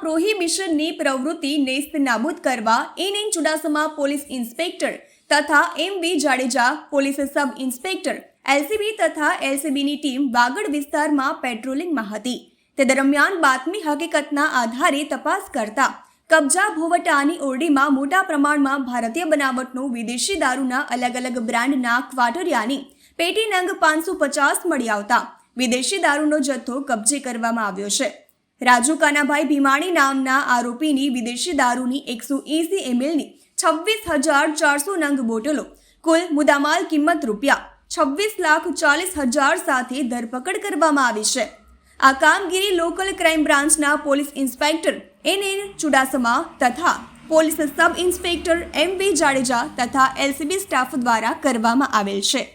પ્રોહિબિશનની પ્રવૃત્તિ નેસ્ત નાબૂદ કરવા N N Chudasama police inspector તથા M V Jadeja police sub inspector, LCB તથા એલસીબીની ટીમ વાગડ વિસ્તારમાં પેટ્રોલિંગમાં હતી. તે દરમિયાન બાતમી હકીકતના આધારે તપાસ કરતા કબજા ભોવટાની ઓરડીમાં મોટા પ્રમાણમાં ભારતીય બનાવટનું વિદેશી દારૂના અલગ અલગ બ્રાન્ડના ક્વાટરિયાની પેટી નંગ પાંચસો પચાસ મળી આવતા વિદેશી દારૂનો જથ્થો કબજે કરવામાં આવ્યો છે. રાજુ કાનાભાઈ ભીમાણી નામના આરોપીની વિદેશી દારૂની એકસો એસી એમએલની છવ્વીસ હજાર ચારસો નંગ બોટલો, કુલ મુદ્દામાલ કિંમત રૂપિયા છવ્વીસ લાખ ચાલીસ હજાર સાથે ધરપકડ કરવામાં આવી છે. આ કામગીરી લોકલ ક્રાઇમ બ્રાન્ચના police inspector N N Chudasama તથા police sub inspector M V Jadeja તથા એલસીબી સ્ટાફ દ્વારા કરવામાં આવેલ છે.